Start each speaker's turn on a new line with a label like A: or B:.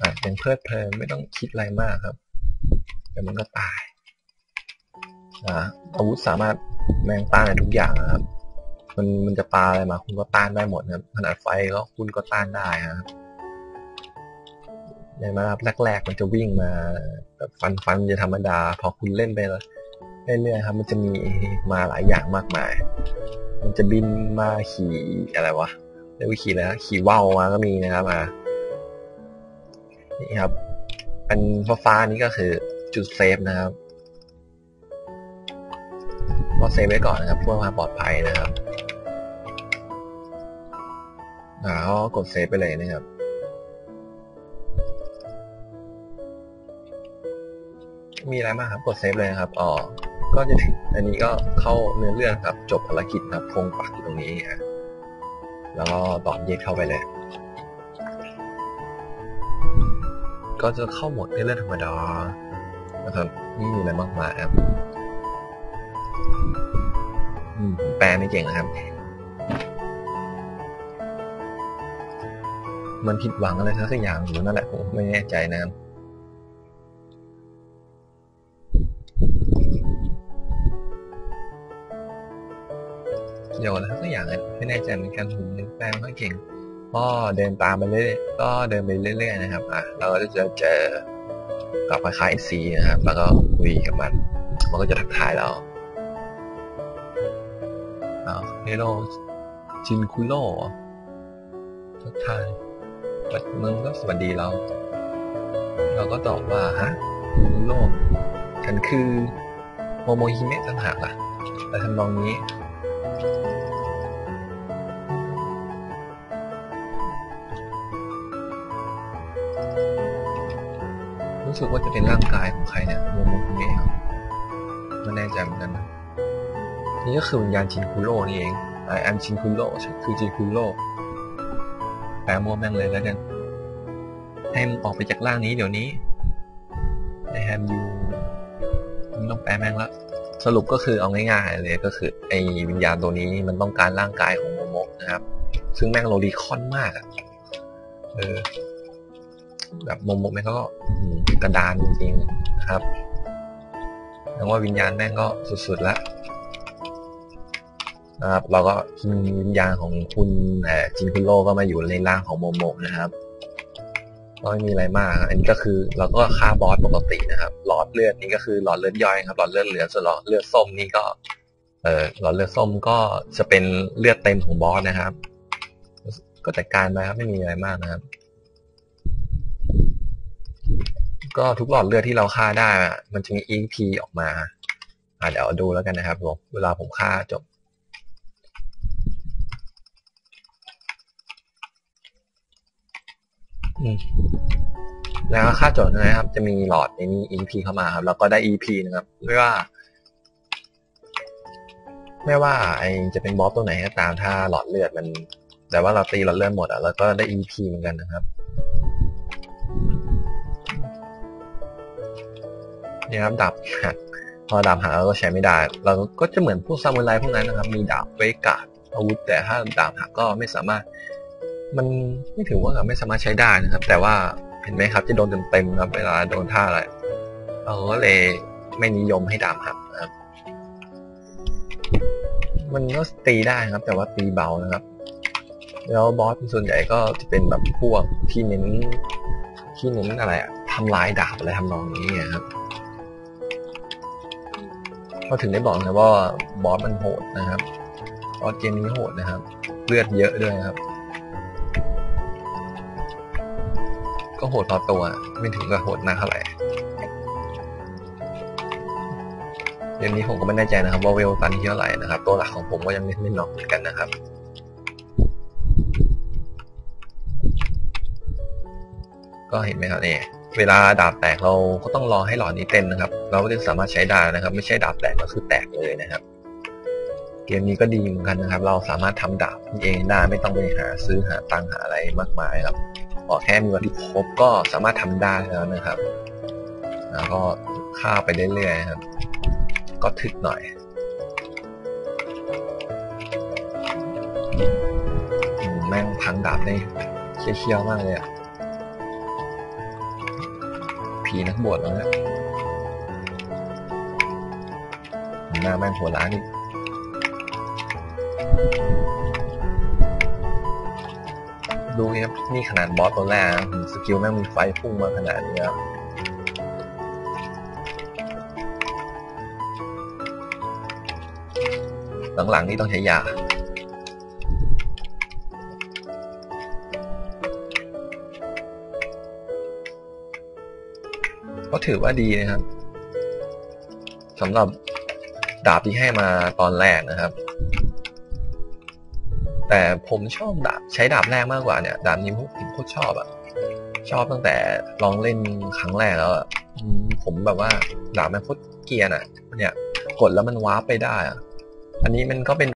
A: อาจยังเพลิดเพลินไม่ต้องคิดอะไรมากครับแต่มันก็ตายอ่าอาวุธสามารถแมงต้านในทุกอย่างนะครับ มันมันจะปาอะไรมา คุณก็ต้านได้หมดนะครับขนาดไฟก็คุณก็ต้านได้ครับในมารับแรกๆมันจะวิ่งมาแบบฟันฟันจะธรรมดา พอคุณเล่นไปแล้วเรื่อยๆครับ มันจะมีมาหลายอย่างมากมาย มันจะบินมาขี่อะไรวะเรียกว่าขี่แล้วขี่ว่าวมาก็มีนะครับอ่า นี่ครับเป็นฟ้าๆนี้ก็คือจุดเซฟนะครับก็เซฟไว้ก่อนนะครับเพื่อความปลอดภัยนะครับอ่าก็กดเซฟไปเลยนะครับมีอะไรมากครับกดเซฟเลยครับอ๋อก็จะถึงอันนี้ก็เข้าเนื้อเรื่องครับ จบภารกิจครับพงปักอยู่ตรงนี้ฮะแล้วก็ต่อเย็ดเข้าไปเลย ก็จะเข้าหมดในเรื่องธรรมดานะครับไม่มีอะไรมากมายครับแปลไม่เก่งนะครับ มันผิดหวังอะไรสักอย่างหรือนั่นแหละผมไม่แน่ใจนะครับเกี่ยวอะไรสักอย่างไม่แน่ใจเหมือนกันผมยังแปลไม่ค่อยเก่ง ก็เดินตามไปเรื่อยๆก็เดินไปเรื่อยๆนะครับ อะเราก็จะเจอกับคล้ายๆซีนะครับ แล้วก็คุยกับมัน มันก็จะทักทายเราอ้าวเฮโลจินคุโร่ทักทายมึงก็สวัสดีเรา เราก็ตอบว่าฮะคุโร่ฉันคือโมโมฮิเมะต่างหากล่ะแต่ทำนองนี้ รู้สึกว่าจะเป็นร่างกายของใครเนี่ยมโมฮิเมะครับไม่แน่ใจเหมือนกันนะนี่ก็คือวิญญาณชินคุโร่นี่เองไออันชินคุโร่ใช่คือชินคุโร่แปลมัวแม่งเลยแล้วกันให้มึงออกไปจากร่างนี้เดี๋ยวนี้ไอแฮมยูมึงต้องแปลแม่งละสรุปก็คือเอาง่ายๆเลยก็คือไอวิญญาณตัวนี้มันต้องการร่างกายของโมโมะนะครับ ซึ่งแม่งโลลีคอนมากอะเออแบบโมโมะแม่งก็ กระดานจริงๆนะครับแล้วว่าวิญญาณแม่งก็สุดๆแล้วนะครับ เราก็วิญญาณของคุณจินคุโร่ก็มาอยู่ในร่างของโมโมะนะครับก็ไม่มีอะไรมาก อันนี้ก็คือเราก็ฆ่าบอสปกตินะครับ หลอดเลือดนี้ก็คือหลอดเลือดย่อยครับ หลอดเลือดเหลือส่วนหลอดเลือดส้มนี่ก็ เออหลอดเลือดส้มก็จะเป็นเลือดเต็มของบอสนะครับ ก็จัดการไปครับไม่มีอะไรมากนะครับ ก็ทุกหลอดเลือดที่เราฆ่าได้ มันจะมี EP ออกมาอ่าเดี๋ยวดูแล้วกันนะครับผมเวลาผมฆ่าจบ แล้วค่าจทย์นะครับ จะมีหลอดในนี้ EP เข้ามาครับ แล้วก็ได้ EP นะครับไม่ว่า ไม่ว่าไอจะเป็นบอสตัวไหนก็ตามถ้าหลอดเลือดมัน แต่ว่าเราตีหลอดเลือดหมดอะแล้วก็ได้ EP เหมือนกันนะครับ นี่ครับดาบหักพอดาบหักเราก็ใช้ไม่ได้ เราก็จะเหมือนพวกซามูไรพวกนั้นนะครับ มีดาบไว้กาดอาวุธ แต่ถ้าดาบหักก็ไม่สามารถ มันไม่ถือว่าไม่สามารถใช้ได้นะครับ แต่ว่าเห็นไหมครับ จะโดนเต็มๆครับเวลาโดนท่าอะไรเราก็เลยไม่นิยมให้ดาบหักนะครับ มันก็ตีได้ครับ แต่ว่าตีเบานะครับ แล้วบอสส่วนใหญ่ก็จะเป็นแบบพวกที่เน้นที่เน้นอะไรอะทำลายดาบอะไรทำนองนี้นครับ ก็ถึงได้บอกนะว่าบอสมันโหดนะครับบอสเกมนี้โหดนะครับ เลือดเยอะด้วยครับ ก็โหดพอตัว ไม่ถึงกับโหดมากเท่าไหร่เกมนี้ผมก็ไม่แน่ใจนะครับ ว่าเวลตอนเท่าไหร่นะครับ ตัวหลักของผมก็ยังไม่น็อกเหมือนกันนะครับก็เห็นไหมครับเนี่ย เวลาดาบแตกเราก็ต้องรอให้หลอดนี้เต็มนะครับ เราก็จะสามารถใช้ได้นะครับ ไม่ใช่ดาบแตกก็คือแตกเลยนะครับ เกมนี้ก็ดีเหมือนกันนะครับ เราสามารถทำดาบเองได้ไม่ต้องไปหาซื้อหาตังหาอะไรมากมายครับพอแค่มีวัตถุครบก็สามารถทำได้แล้วนะครับแล้วก็ฆ่าไปเรื่อยๆครับ ก็ถึกหน่อยแม่งพังดาบได้เคี้ยวๆมากเลยอะ ผีนักบวชแล้วเนี่ยหน้าแม่งหัวล้านอีกดูครับนี่ขนาดบอสตัวแรกสกิลแม่งมีไฟพุ่งมาขนาดนี้ครับหลังๆนี่ต้องใช้ยา ก็ถือว่าดีนะครับสำหรับดาบที่ให้มาตอนแรกนะครับ แต่ผมชอบดาบใช้ดาบแรกมากกว่าเนี่ย ดาบนี้ผมโคตรชอบอะชอบตั้งแต่ลองเล่นครั้งแรกแล้วอะผมแบบว่าดาบมันโคตรเกียนอะเนี่ย กดแล้วมันวาร์ปไปได้อะอันนี้มันก็เป็น